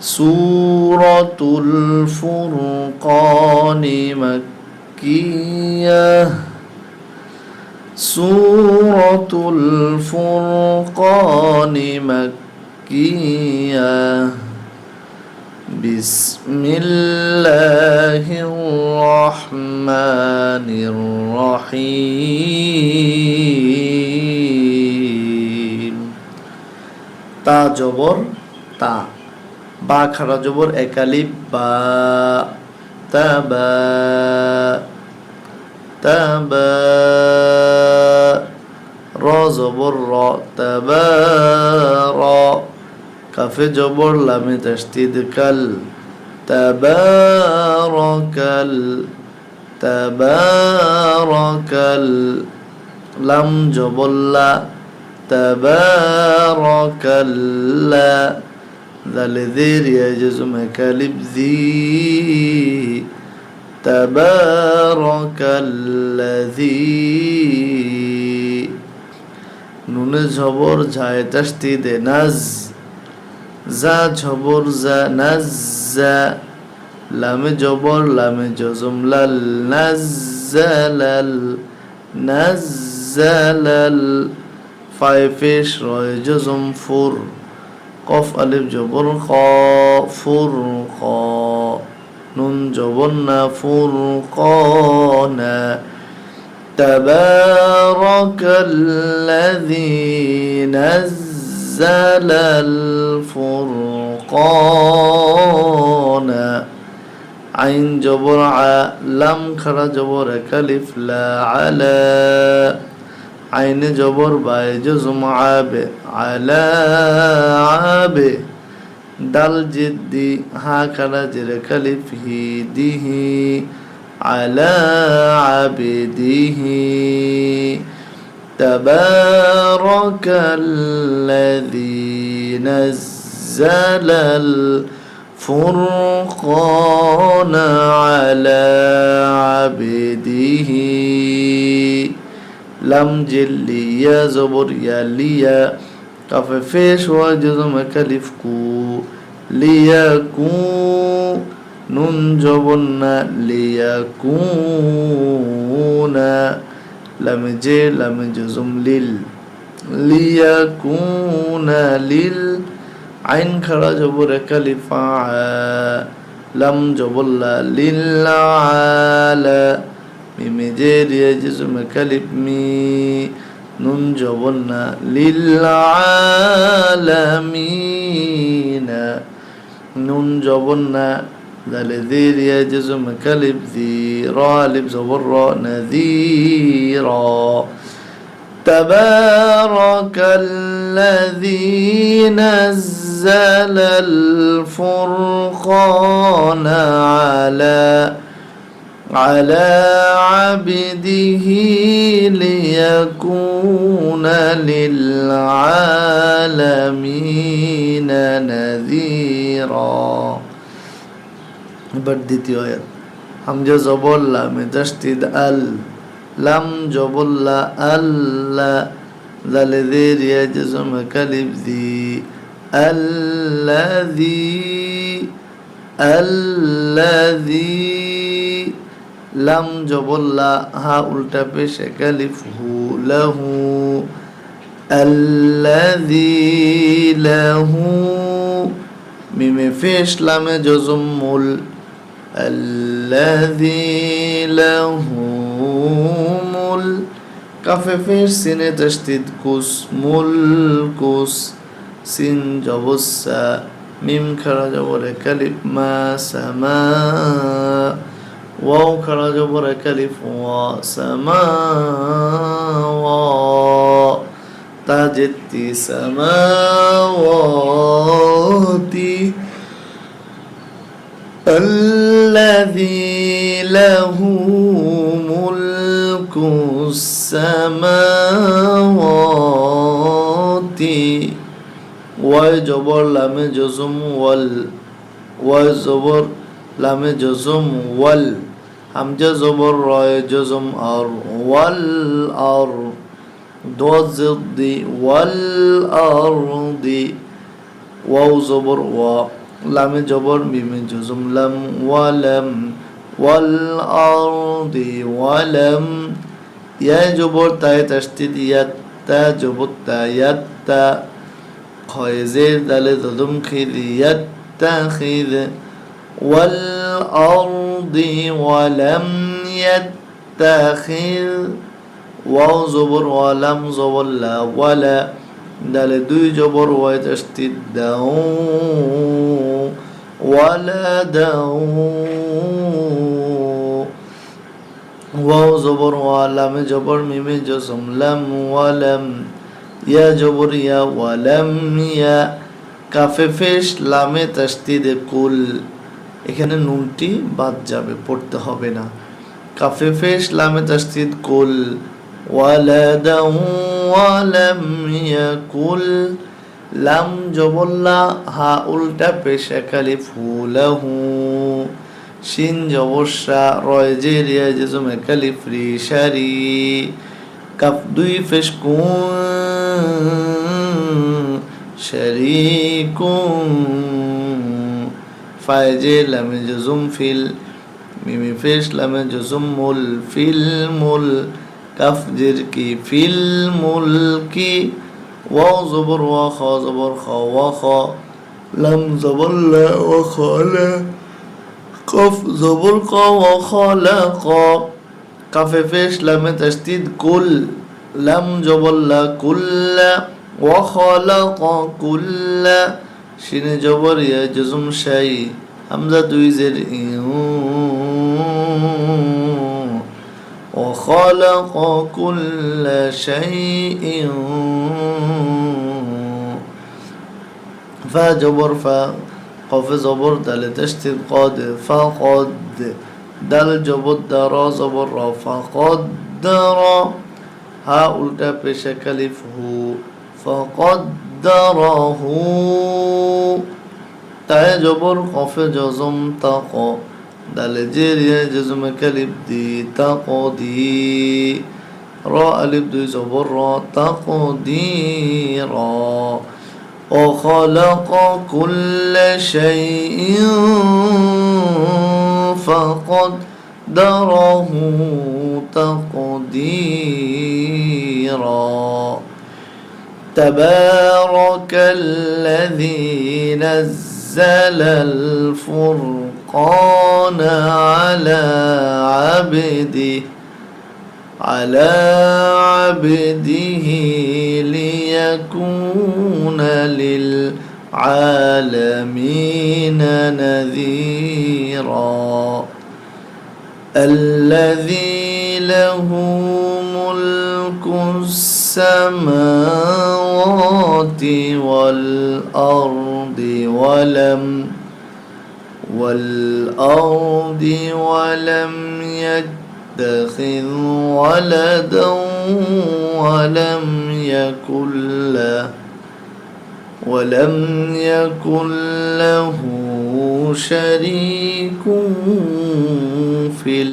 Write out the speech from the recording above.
سورة الفرقان مكية سورة الفرقان مكية بسم الله الرحمن الرحيم تا جبر تا বা খারা জবর একালিপ বা তাবা তাবা র জবর, র তাবা র। কাফে জবর, লামে তাসদিদ কাল তাবারাকাল তাবারাকাল লাম জবল্লা তাবারাকাল্লা ذل ذير يجز مكالب ذي تبارك الذي নুন ঝবর ঝায় তাস্তিদে নাজ যা ঝবর যা নাজ যা লামে জবর লামে জজম লাল নাজ্জালাল নাজ্জালাল ফাই ফেশ রয় জজম ফুর قف ألف جبر قا فرقا نون جبرنا فرقانا تبارك الذي نزل الفرقان. عين جبر لم خرج جبر كلف لا. على عين جبر باي جزم عاب على عاب. دل جدي هكذا جر كلف هيده على عبده تبارك الذي نزل الفرقان على عبده লাম জেল লিয়া জবর ইয়া লিয়া, কাফে ফেশ ওয়া জজম কালিফ কু, লিয়া কু, নুন জবর না লিয়া কু না লাম জে, লাম জজম লিল, লিয়া কু না লিল, আইন খাড়া জবর কালিফা, লাম জবল্লা লিল্লা بمجير يجزم كلمي نون جبنا للعالمين. نون جبنا ذلذير كلب ذيرا لبز ورا نذيرا. تبارك الذي نزل الفرقان على على عبده ليكون للعالمين نذيرا এবার দ্বিতীয় আয়াত হামজা জবল্লা মেজাস্তিদ আল লাম জবল্লা আল্লা জালেদের ইয়াজম কালিব দি আল্লাযী আল্লাযী লাম জবল্লা হা উল্টা পেশে কালিফ হু লাহু আল্লাযী লাহু মিমে ফেশ লামে জজম মুল الذي له مل কাফে ফের সিনে তসদিদ কুস মুল কুস সিন জবসা মিম খারা জবরে কালিফ মা واو جبر كلف وا سما وا الذي له ملك السماوات. وجبر لم جزم وال وجبر لم جزم وال হামজা জবর রয় জজম আর ওয়াল আর দোয়াজদি ওয়াল আর দি, ওয়াও জবর ওয়া, লামে জবর মিমে জজম লাম ওয়ালাম, ওয়াল আর দি, ওয়ালাম ইয়া জবর তাই তাস্তিদ, ইয়াত তা জবর তা, ইয়াত তা, খয় জের দালে দদম খিদ, ইয়াত তা খিদ, ওয়াল والأرض ولم يتخذ ওয়াও জবর ওয়ালাম জবর লা ওয়ালা দালে দুই জবর ওয়াই তাসদিদ দাও ওয়ালা দাও ওয়াও জবর ওয়ালামে জবর মিমে জসম লাম ওয়ালাম ইয়া জবর ইয়া ওয়ালাম ইয়া কাফে ফেশ লামে তাসদিদে কুল এখানে নুনটি বাদ যাবে, পড়তে হবে না। কাফে ফেস লামে তাসদিদ কুল ওয়ালাদা ওয়ালাম ইয়াকুল। লাম জবল্লা, হা উল্টা পেশা খালি ফুলাহু। শিন জবসা, রয় জে রিয়া জেজমে খালি ফ্রি সারি কাফ দুই ফেশ কুন শারিকুম ফায়জে লামে জুম ফিল মিমি ফেশ লামে জুম মুল ফিল মুল কাফ জের কি ফিল মুল কি ওয়াও জবর ওয়া খ জবর খ ওয়া খ লাম জবর লা ওয়া খ লা কফ জবর ক ওয়া খ লা ক কাফে ফেশ লামে তাসদিদ কুল লাম জবর লা কুল্লা ওয়া খালাকা কুল্লা শিনে জবর ইয়া জজম শাই হামজা দুই জের ইউ وخلق كل شيء فا جبر فا قف زبر دل تشتد قد فقد دل جبر درا زبر را فقدر ها উল্টা পেশা কালিফ হু قدره. تعجب جبر قف جزم تقو. دل جيريا جزم كلب دي تقو دي. را ألف دي زبر را تقو دي را. وخلق كل شيء فقد دره تقو تبارك الذي نزل الفرقان على عبده على عبده ليكون للعالمين نذيرا. الذي له ملك السماوات والأرض ولم والأرض ولم يتخذ ولدا ولم يكن له ولم يكن له شريك في